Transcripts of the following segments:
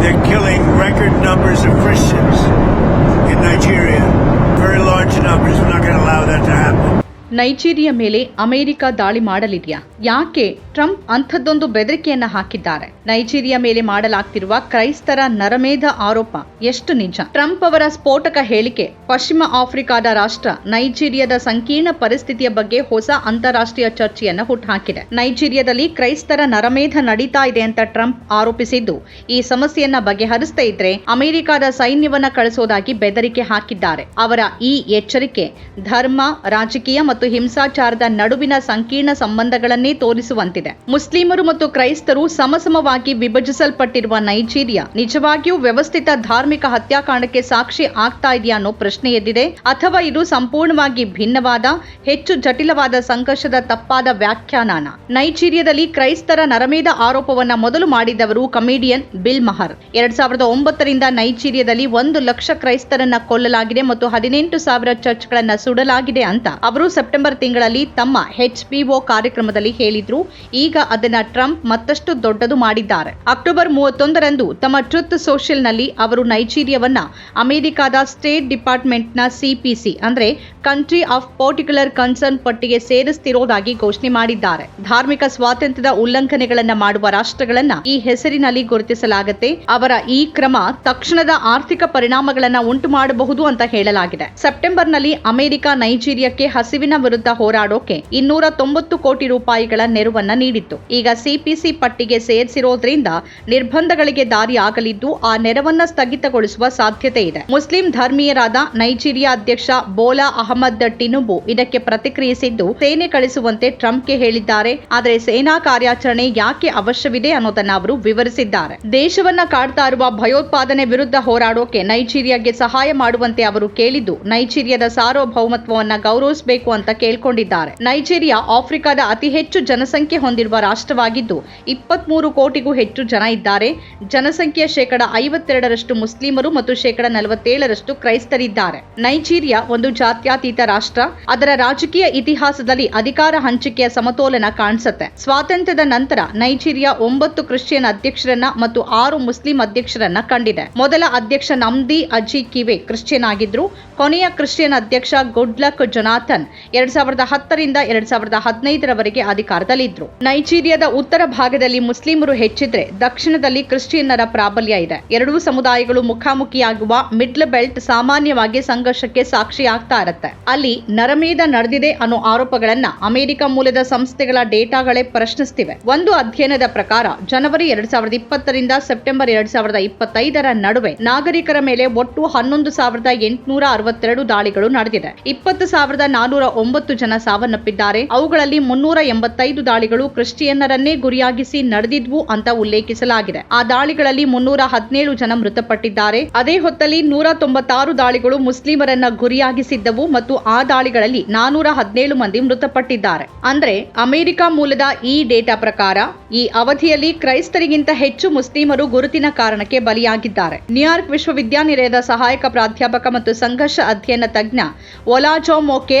They're killing record numbers of Christians in Nigeria. Very large numbers. We're not going to allow that to happen. Nigeria ಮೇಲೆ America ದಾಳಿ ಮಾಡಲಿದೆಯಾ? ಯಾಕೆ Trump ಅಂಥದ್ದೊಂದು ಬೆದರಿಕೆಯನ್ನ ಹಾಕಿದ್ದಾರೆ? Nigeria ಮೇಲೆ ಮಾಡಲಾಗ್ತಿರುವ ಕ್ರೈಸ್ತರ ನರಮೇಧ ಆರೋಪ ಎಷ್ಟು ನಿಜ? ಟ್ರಂಪ್ ಅವರ ಸ್ಫೋಟಕ ಹೇಳಿಕೆ ಪಶ್ಚಿಮ ಆಫ್ರಿಕಾದ ರಾಷ್ಟ್ರ ನೈಜೀರಿಯಾದ ಸಂಕೀರ್ಣ ಪರಿಸ್ಥಿತಿಯ ಬಗ್ಗೆ ಹೊಸ ಅಂತಾರಾಷ್ಟ್ರೀಯ ಚರ್ಚೆಯನ್ನ ಹುಟ್ಟುಹಾಕಿದೆ. ನೈಜೀರಿಯಾದಲ್ಲಿ ಕ್ರೈಸ್ತರ ನರಮೇಧ ನಡೀತಾ ಇದೆ ಅಂತ ಟ್ರಂಪ್ ಆರೋಪಿಸಿದ್ದು, ಈ ಸಮಸ್ಯೆಯನ್ನ ಬಗೆಹರಿಸದೇ ಇದ್ರೆ ಅಮೆರಿಕದ ಸೈನ್ಯವನ್ನ ಕಳಿಸೋದಾಗಿ ಬೆದರಿಕೆ ಹಾಕಿದ್ದಾರೆ. ಅವರ ಈ ಎಚ್ಚರಿಕೆ ಧರ್ಮ, ರಾಜಕೀಯ ಮತ್ತು ಹಿಂಸಾಚಾರದ ನಡುವಿನ ಸಂಕೀರ್ಣ ಸಂಬಂಧಗಳನ್ನೇ ತೋರಿಸುವಂತಿದೆ. ಮುಸ್ಲಿಮರು ಮತ್ತು ಕ್ರೈಸ್ತರು ಸಮಸಮವಾಗಿ ವಿಭಜಿಸಲ್ಪಟ್ಟಿರುವ ನೈಜೀರಿಯಾ ನಿಜವಾಗಿಯೂ ವ್ಯವಸ್ಥಿತ ಧಾರ್ಮಿಕ ಹತ್ಯಾಕಾಂಡಕ್ಕೆ ಸಾಕ್ಷಿ ಆಗ್ತಾ ಇದೆಯಾ ಅನ್ನೋ ಪ್ರಶ್ನೆ ಎದ್ದಿದೆ. ಅಥವಾ ಇದು ಸಂಪೂರ್ಣವಾಗಿ ಭಿನ್ನವಾದ, ಹೆಚ್ಚು ಜಟಿಲವಾದ ಸಂಘರ್ಷದ ತಪ್ಪಾದ ವ್ಯಾಖ್ಯಾನಾನ? ನೈಜೀರಿಯಾದಲ್ಲಿ ಕ್ರೈಸ್ತರ ನರಮೇಧ ಆರೋಪವನ್ನ ಮೊದಲು ಮಾಡಿದವರು ಕಮಿಡಿಯನ್ ಬಿಲ್ ಮಹರ್. ಎರಡ್ ಸಾವಿರದ ಒಂಬತ್ತರಿಂದ ನೈಜೀರಿಯಾದಲ್ಲಿ ಒಂದು ಲಕ್ಷ ಕ್ರೈಸ್ತರನ್ನ ಕೊಲ್ಲಲಾಗಿದೆ ಮತ್ತು ಹದಿನೆಂಟು ಸಾವಿರ ಚರ್ಚ್ಗಳನ್ನ ಸುಡಲಾಗಿದೆ ಅಂತ ಅವರು ಸೆಪ್ಟೆಂಬರ್ ತಿಂಗಳಲ್ಲಿ ತಮ್ಮ ಎಚ್ ಕಾರ್ಯಕ್ರಮದಲ್ಲಿ ಹೇಳಿದ್ರು, ಈಗ ಅದನ್ನ ಟ್ರಂಪ್ ಮತ್ತಷ್ಟು ದೊಡ್ಡದು ಮಾಡಿದ್ದಾರೆ. ಅಕ್ಟೋಬರ್ ಮೂವತ್ತೊಂದರಂದು ತಮ್ಮ ಟ್ರುತ್ ಸೋಷಿಯಲ್ನಲ್ಲಿ ಅವರು ನೈಜೀರಿಯಾವನ್ನ ಅಮೆರಿಕಾದ ಸ್ಟೇಟ್ ಡಿಪಾರ್ಟ್ಮೆಂಟ್ನ ಸಿಪಿಸಿ ಅಂದ್ರೆ ಕಂಟ್ರಿ ಆಫ್ ಪರ್ಟಿಕ್ಯುಲರ್ ಕನ್ಸರ್ನ್ ಪಟ್ಟಿಗೆ ಸೇರಿಸ್ತಿರೋದಾಗಿ ಘೋಷಣೆ ಮಾಡಿದ್ದಾರೆ. ಧಾರ್ಮಿಕ ಸ್ವಾತಂತ್ರ್ಯದ ಉಲ್ಲಂಘನೆಗಳನ್ನ ಮಾಡುವ ರಾಷ್ಟ್ರಗಳನ್ನ ಈ ಹೆಸರಿನಲ್ಲಿ ಗುರುತಿಸಲಾಗುತ್ತೆ. ಅವರ ಈ ಕ್ರಮ ತಕ್ಷಣದ ಆರ್ಥಿಕ ಪರಿಣಾಮಗಳನ್ನ ಉಂಟು ಮಾಡಬಹುದು ಅಂತ ಹೇಳಲಾಗಿದೆ. ಸೆಪ್ಟೆಂಬರ್ನಲ್ಲಿ ಅಮೆರಿಕ ನೈಜೀರಿಯಾಕ್ಕೆ ಹಸಿವಿನ ವಿರುದ್ಧ ಹೋರಾಡೋಕೆ ಇನ್ನೂರ ತೊಂಬತ್ತು ಕೋಟಿ ರೂಪಾಯಿಗಳ ನೆರವನ್ನ ನೀಡಿತ್ತು. ಈಗ ಸಿಪಿಸಿ ಪಟ್ಟಿಗೆ ಸೇರಿಸಿರೋದ್ರಿಂದ ನಿರ್ಬಂಧಗಳಿಗೆ ದಾರಿ ಆಗಲಿದ್ದು ಆ ನೆರವನ್ನ ಸ್ಥಗಿತಗೊಳಿಸುವ ಸಾಧ್ಯತೆ ಇದೆ. ಮುಸ್ಲಿಂ ಧರ್ಮೀಯರಾದ ನೈಜೀರಿಯಾ ಅಧ್ಯಕ್ಷ ಬೋಲಾ ಅಹಮದ್ ಟಿನುಬು ಇದಕ್ಕೆ ಪ್ರತಿಕ್ರಿಯಿಸಿದ್ದು, ಸೇನೆ ಕಳಿಸುವಂತೆ ಟ್ರಂಪ್ಗೆ ಹೇಳಿದ್ದಾರೆ, ಆದರೆ ಸೇನಾ ಕಾರ್ಯಾಚರಣೆ ಯಾಕೆ ಅವಶ್ಯವಿದೆ ಅನ್ನೋದನ್ನ ಅವರು ವಿವರಿಸಿದ್ದಾರೆ. ದೇಶವನ್ನ ಕಾಡ್ತಾ ಇರುವ ಭಯೋತ್ಪಾದನೆ ವಿರುದ್ಧ ಹೋರಾಡೋಕೆ ನೈಜೀರಿಯಾಗೆ ಸಹಾಯ ಮಾಡುವಂತೆ ಅವರು ಕೇಳಿದ್ದು, ನೈಜೀರಿಯಾದ ಸಾರ್ವಭೌಮತ್ವವನ್ನ ಗೌರವಿಸಬೇಕು ಅಂತ ಕೇಳ್ಕೊಂಡಿದ್ದಾರೆ. ನೈಜೀರಿಯಾ ಆಫ್ರಿಕಾದ ಅತಿ ಹೆಚ್ಚು ಜನಸಂಖ್ಯೆ ಹೊಂದಿರುವ ರಾಷ್ಟ್ರವಾಗಿದ್ದು, ಇಪ್ಪತ್ಮೂರು ಕೋಟಿಗೂ ಹೆಚ್ಚು ಜನ ಇದ್ದಾರೆ. ಜನಸಂಖ್ಯೆಯ ಶೇಕಡ ಐವತ್ತೆರಡರಷ್ಟು ಮುಸ್ಲಿಮರು ಮತ್ತು ಶೇಕಡ ನಲವತ್ತೇಳರಷ್ಟು ಕ್ರೈಸ್ತರಿದ್ದಾರೆ. ನೈಜೀರಿಯಾ ಒಂದು ಜಾತ್ಯಾತೀತ ರಾಷ್ಟ್ರ. ಅದರ ರಾಜಕೀಯ ಇತಿಹಾಸದಲ್ಲಿ ಅಧಿಕಾರ ಹಂಚಿಕೆಯ ಸಮತೋಲನ ಕಾಣಿಸುತ್ತೆ. ಸ್ವಾತಂತ್ರ್ಯದ ನಂತರ ನೈಜೀರಿಯಾ ಒಂಬತ್ತು ಕ್ರಿಶ್ಚಿಯನ್ ಅಧ್ಯಕ್ಷರನ್ನ ಮತ್ತು ಆರು ಮುಸ್ಲಿಂ ಅಧ್ಯಕ್ಷರನ್ನ ಕಂಡಿದೆ. ಮೊದಲ ಅಧ್ಯಕ್ಷ ನಮ್ದಿ ಅಜಿ ಕಿವೆ ಕ್ರಿಶ್ಚಿಯನ್ ಆಗಿದ್ರು. ಕೊನೆಯ ಕ್ರಿಶ್ಚಿಯನ್ ಅಧ್ಯಕ್ಷ ಗುಡ್ಲಕ್ ಜೊನಾಥನ್ ಎರಡ್ ಸಾವಿರದ ಹತ್ತರಿಂದ ಎರಡ್ ಸಾವಿರದ ಹದಿನೈದರವರೆಗೆ ಅಧಿಕಾರದಲ್ಲಿದ್ರು. ನೈಜೀರಿಯಾದ ಉತ್ತರ ಭಾಗದಲ್ಲಿ ಮುಸ್ಲಿಮರು ಹೆಚ್ಚಿದ್ರೆ ದಕ್ಷಿಣದಲ್ಲಿ ಕ್ರಿಶ್ಚಿಯನ್ನರ ಪ್ರಾಬಲ್ಯ ಇದೆ. ಎರಡೂ ಸಮುದಾಯಗಳು ಮುಖಾಮುಖಿಯಾಗುವ ಮಿಡ್ಲ್ ಬೆಲ್ಟ್ ಸಾಮಾನ್ಯವಾಗಿ ಸಂಘರ್ಷಕ್ಕೆ ಸಾಕ್ಷಿಯಾಗ್ತಾ ಇರುತ್ತೆ. ಅಲ್ಲಿ ನರಮೇಧ ನಡೆದಿದೆ ಅನ್ನೋ ಆರೋಪಗಳನ್ನ ಅಮೆರಿಕ ಮೂಲದ ಸಂಸ್ಥೆಗಳ ಡೇಟಾಗಳೇ ಪ್ರಶ್ನಿಸ್ತಿವೆ. ಒಂದು ಅಧ್ಯಯನದ ಪ್ರಕಾರ ಜನವರಿ ಎರಡ್ ಸಾವಿರದ ಇಪ್ಪತ್ತರಿಂದ ಸೆಪ್ಟೆಂಬರ್ ಎರಡ್ ಸಾವಿರದ ಇಪ್ಪತ್ತೈದರ ನಡುವೆ ನಾಗರಿಕರ ಮೇಲೆ ಒಟ್ಟು ಹನ್ನೊಂದು ಸಾವಿರದ ಎಂಟುನೂರ ಅರವತ್ತೆರಡು ದಾಳಿಗಳು ನಡೆದಿದೆ. ಇಪ್ಪತ್ತು ಸಾವಿರದ ನಾನೂರ ಒಂಬತ್ತು ಜನ ಸಾವನ್ನಪ್ಪಿದ್ದಾರೆ. ಅವುಗಳಲ್ಲಿ ಮುನ್ನೂರ ಎಂಬತ್ತೈದು ದಾಳಿಗಳು ಕ್ರಿಶ್ಚಿಯನ್ನರನ್ನೇ ಗುರಿಯಾಗಿಸಿ ನಡೆದಿದ್ವು ಅಂತ ಉಲ್ಲೇಖಿಸಲಾಗಿದೆ. ಆ ದಾಳಿಗಳಲ್ಲಿ ಮುನ್ನೂರ ಹದಿನೇಳು ಜನ ಮೃತಪಟ್ಟಿದ್ದಾರೆ. ಅದೇ ಹೊತ್ತಲ್ಲಿ ನೂರ ತೊಂಬತ್ತಾರು ದಾಳಿಗಳು ಮುಸ್ಲಿಮರನ್ನ ಗುರಿಯಾಗಿಸಿದ್ದವು ಮತ್ತು ಆ ದಾಳಿಗಳಲ್ಲಿ ನಾನೂರ ಹದಿನೇಳು ಮಂದಿ ಮೃತಪಟ್ಟಿದ್ದಾರೆ. ಅಂದ್ರೆ ಅಮೆರಿಕ ಮೂಲದ ಈ ಡೇಟಾ ಪ್ರಕಾರ ಈ ಅವಧಿಯಲ್ಲಿ ಕ್ರೈಸ್ತರಿಗಿಂತ ಹೆಚ್ಚು ಮುಸ್ಲಿಮರು ಗುರುತಿನ ಕಾರಣಕ್ಕೆ ಬಲಿಯಾಗಿದ್ದಾರೆ. ನ್ಯೂಯಾರ್ಕ್ ವಿಶ್ವವಿದ್ಯಾನಿಲಯದ ಸಹಾಯಕ ಪ್ರಾಧ್ಯಾಪಕ ಮತ್ತು ಸಂಘರ್ಷ ಅಧ್ಯಯನ ತಜ್ಞ ಒಲಾಜೋ ಮೊಕೆ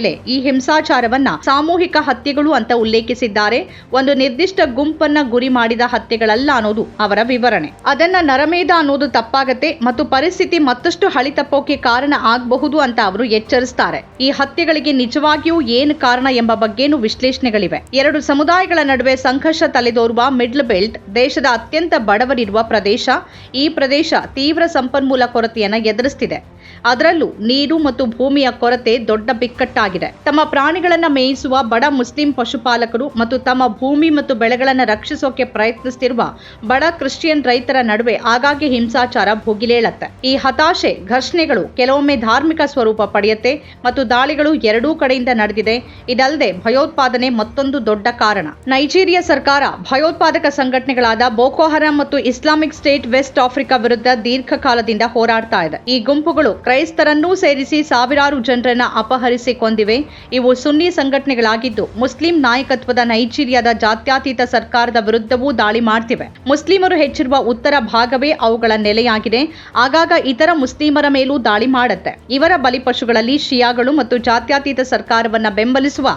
ಅಯಂಡೆಲೆ ಈ ಹಿಂಸಾಚಾರವನ್ನ ಸಾಮೂಹಿಕ ಹತ್ಯೆಗಳು ಅಂತ ಉಲ್ಲೇಖಿಸಿದ್ದಾರೆ. ಒಂದು ನಿರ್ದಿಷ್ಟ ಗುಂಪನ್ನ ಗುರಿ ಮಾಡಿದ ಹತ್ಯೆಗಳಲ್ಲ ಅನ್ನೋದು ಅವರ ವಿವರಣೆ. ಅದನ್ನ ನರಮೇಧ ಅನ್ನೋದು ತಪ್ಪಾಗತ್ತೆ ಮತ್ತು ಪರಿಸ್ಥಿತಿ ಮತ್ತಷ್ಟು ಹಳಿ ತಪ್ಪೋಕೆ ಕಾರಣ ಆಗಬಹುದು ಅಂತ ಅವರು ಎಚ್ಚರಿಸ್ತಾರೆ. ಈ ಹತ್ಯೆಗಳಿಗೆ ನಿಜವಾಗಿಯೂ ಏನು ಕಾರಣ ಎಂಬ ಬಗ್ಗೆನೂ ವಿಶ್ಲೇಷಣೆಗಳಿವೆ. ಎರಡು ಸಮುದಾಯಗಳ ನಡುವೆ ಸಂಘರ್ಷ ತಲೆದೋರುವ ಮಿಡ್ಲ್ ಬೆಲ್ಟ್ ದೇಶದ ಅತ್ಯಂತ ಬಡವರಿರುವ ಪ್ರದೇಶ, ಈ ಪ್ರದೇಶ ತೀವ್ರ ಸಂಪನ್ಮೂಲ ಕೊರತೆಯನ್ನ ಎದುರಿಸ್ತಿದೆ. ಅದರಲ್ಲೂ ನೀರು ಮತ್ತು ಭೂಮಿಯ ಕೊರತೆ ದೊಡ್ಡ ಬಿಕ್ಕಟ್ಟಾಗಿದೆ. ತಮ್ಮ ಪ್ರಾಣಿಗಳನ್ನ ಮೇಯಿಸುವ ಬಡ ಮುಸ್ಲಿಂ ಪಶುಪಾಲಕರು ಮತ್ತು ತಮ್ಮ ಭೂಮಿ ಮತ್ತು ಬೆಳೆಗಳನ್ನು ರಕ್ಷಿಸೋಕೆ ಪ್ರಯತ್ನಿಸುತ್ತಿರುವ ಬಡ ಕ್ರಿಶ್ಚಿಯನ್ ರೈತರ ನಡುವೆ ಆಗಾಗ್ಗೆ ಹಿಂಸಾಚಾರ ಭುಗಿಲೇಳತ್ತೆ. ಈ ಹತಾಶೆ ಘರ್ಷಣೆಗಳು ಕೆಲವೊಮ್ಮೆ ಧಾರ್ಮಿಕ ಸ್ವರೂಪ ಪಡೆಯುತ್ತೆ ಮತ್ತು ದಾಳಿಗಳು ಎರಡೂ ಕಡೆಯಿಂದ ನಡೆದಿದೆ. ಇದಲ್ಲದೆ ಭಯೋತ್ಪಾದನೆ ಮತ್ತೊಂದು ದೊಡ್ಡ ಕಾರಣ. ನೈಜೀರಿಯಾ ಸರ್ಕಾರ ಭಯೋತ್ಪಾದಕ ಸಂಘಟನೆಗಳಾದ ಬೋಕೋಹರ ಮತ್ತು ಇಸ್ಲಾಮಿಕ್ ಸ್ಟೇಟ್ ವೆಸ್ಟ್ ಆಫ್ರಿಕಾ ವಿರುದ್ಧ ದೀರ್ಘಕಾಲದಿಂದ ಹೋರಾಡ್ತಾ ಇದೆ. ಈ ಗುಂಪುಗಳು ಕ್ರೈಸ್ತರನ್ನೂ ಸೇರಿಸಿ ಸಾವಿರಾರು ಜನರನ್ನು ಅಪಹರಿಸಿ ಕೊಂದಿವೆ ಇವು ಸುನ್ನಿ ಸಂಘಟನೆಗಳಾಗಿದ್ದು, ಮುಸ್ಲಿಂ ನಾಯಕತ್ವದ ನೈಜೀರಿಯಾದ ಜಾತ್ಯತೀತ ಸರ್ಕಾರದ ವಿರುದ್ಧವೂ ದಾಳಿ ಮಾಡ್ತಿವೆ. ಮುಸ್ಲಿಮರು ಹೆಚ್ಚಿರುವ ಉತ್ತರ ಭಾಗವೇ ಅವುಗಳ ನೆಲೆಯಾಗಿದೆ. ಆಗಾಗ ಇತರ ಮುಸ್ಲಿಮರ ಮೇಲೂ ದಾಳಿ ಮಾಡುತ್ತೆ. ಇವರ ಬಲಿಪಶುಗಳಲ್ಲಿ ಶಿಯಾಗಳು ಮತ್ತು ಜಾತ್ಯತೀತ ಸರ್ಕಾರವನ್ನ ಬೆಂಬಲಿಸುವ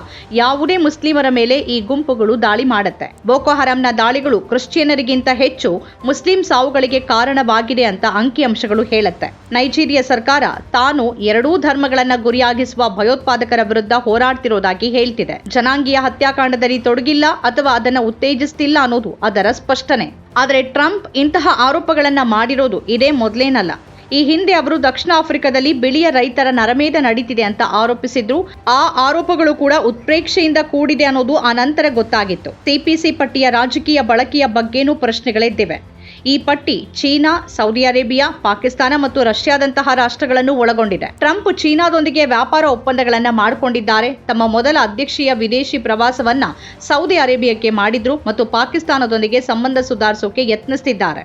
ಯಾವುದೇ ಮುಸ್ಲಿಮರ ಮೇಲೆ ಈ ಗುಂಪುಗಳು ದಾಳಿ ಮಾಡುತ್ತೆ. ಬೋಕೋ ದಾಳಿಗಳು ಕ್ರಿಶ್ಚಿಯನರಿಗಿಂತ ಹೆಚ್ಚು ಮುಸ್ಲಿಂ ಸಾವುಗಳಿಗೆ ಕಾರಣವಾಗಿದೆ ಅಂತ ಅಂಕಿಅಂಶಗಳು ಹೇಳುತ್ತೆ. ನೈಜೀರಿಯಾ ಸರ್ಕಾರ ತಾನು ಎರಡೂ ಧರ್ಮಗಳನ್ನ ಗುರಿಯಾಗಿಸುವ ಭಯೋತ್ಪಾದಕರ ವಿರುದ್ಧ ಹೋರಾಡ್ತಿರೋದಾಗಿ ಹೇಳ್ತಿದೆ. ಜನಾಂಗೀಯ ಹತ್ಯಾಕಾಂಡದಲ್ಲಿ ತೊಡಗಿಲ್ಲ ಅಥವಾ ಅದನ್ನ ಉತ್ತೇಜಿಸ್ತಿಲ್ಲ ಅನ್ನೋದು ಅದರ ಸ್ಪಷ್ಟನೆ. ಆದರೆ ಟ್ರಂಪ್ ಇಂತಹ ಆರೋಪಗಳನ್ನ ಮಾಡಿರೋದು ಇದೇ ಮೊದಲೇನಲ್ಲ. ಈ ಹಿಂದೆ ಅವರು ದಕ್ಷಿಣ ಆಫ್ರಿಕಾದಲ್ಲಿ ಬಿಳಿಯ ರೈತರ ನರಮೇಧ ನಡೀತಿದೆ ಅಂತ ಆರೋಪಿಸಿದ್ರು. ಆ ಆರೋಪಗಳು ಕೂಡ ಉತ್ಪ್ರೇಕ್ಷೆಯಿಂದ ಕೂಡಿದೆ ಅನ್ನೋದು ಆ ನಂತರ ಗೊತ್ತಾಗಿತ್ತು. ಸಿಪಿಸಿ ಪಟ್ಟಿಯ ರಾಜಕೀಯ ಬಳಕೆಯ ಬಗ್ಗೆನೂ ಪ್ರಶ್ನೆಗಳಿದ್ದಿವೆ ಈ ಪಟ್ಟಿ ಚೀನಾ, ಸೌದಿ ಅರೇಬಿಯಾ, ಪಾಕಿಸ್ತಾನ ಮತ್ತು ರಷ್ಯಾದಂತಹ ರಾಷ್ಟ್ರಗಳನ್ನು ಒಳಗೊಂಡಿದೆ. ಟ್ರಂಪ್ ಚೀನಾದೊಂದಿಗೆ ವ್ಯಾಪಾರ ಒಪ್ಪಂದಗಳನ್ನು ಮಾಡಿಕೊಂಡಿದ್ದಾರೆ. ತಮ್ಮ ಮೊದಲ ಅಧ್ಯಕ್ಷೀಯ ವಿದೇಶಿ ಪ್ರವಾಸವನ್ನ ಸೌದಿ ಅರೇಬಿಯಾಕ್ಕೆ ಮಾಡಿದ್ರು ಮತ್ತು ಪಾಕಿಸ್ತಾನದೊಂದಿಗೆ ಸಂಬಂಧ ಸುಧಾರಿಸೋಕೆ ಯತ್ನಿಸುತ್ತಿದ್ದಾರೆ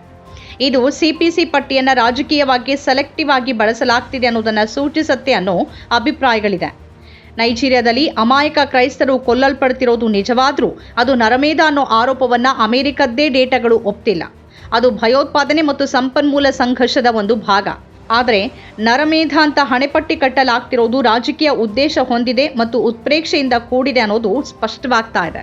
ಇದು ಸಿಪಿಸಿ ಪಟ್ಟಿಯನ್ನು ರಾಜಕೀಯವಾಗಿ ಸೆಲೆಕ್ಟಿವ್ ಆಗಿ ಬಳಸಲಾಗ್ತಿದೆ ಅನ್ನೋದನ್ನು ಸೂಚಿಸುತ್ತೆ ಅನ್ನೋ ಅಭಿಪ್ರಾಯಗಳಿದೆ. ನೈಜೀರಿಯಾದಲ್ಲಿ ಅಮಾಯಕ ಕ್ರೈಸ್ತರು ಕೊಲ್ಲಲ್ಪಡ್ತಿರೋದು ನಿಜವಾದರೂ ಅದು ನರಮೇಧ ಅನ್ನೋ ಆರೋಪವನ್ನು ಅಮೆರಿಕದ್ದೇ ಡೇಟಾಗಳು ಒಪ್ತಿಲ್ಲ. ಅದು ಭಯೋತ್ಪಾದನೆ ಮತ್ತು ಸಂಪನ್ಮೂಲ ಸಂಘರ್ಷದ ಒಂದು ಭಾಗ. ಆದರೆ ನರಮೇಧ ಅಂತ ಹಣೆಪಟ್ಟಿ ಕಟ್ಟಲಾಗ್ತಿರೋದು ರಾಜಕೀಯ ಉದ್ದೇಶ ಹೊಂದಿದೆ ಮತ್ತು ಉತ್ಪ್ರೇಕ್ಷೆಯಿಂದ ಕೂಡಿದೆ ಅನ್ನೋದು ಸ್ಪಷ್ಟವಾಗ್ತಾ ಇದೆ.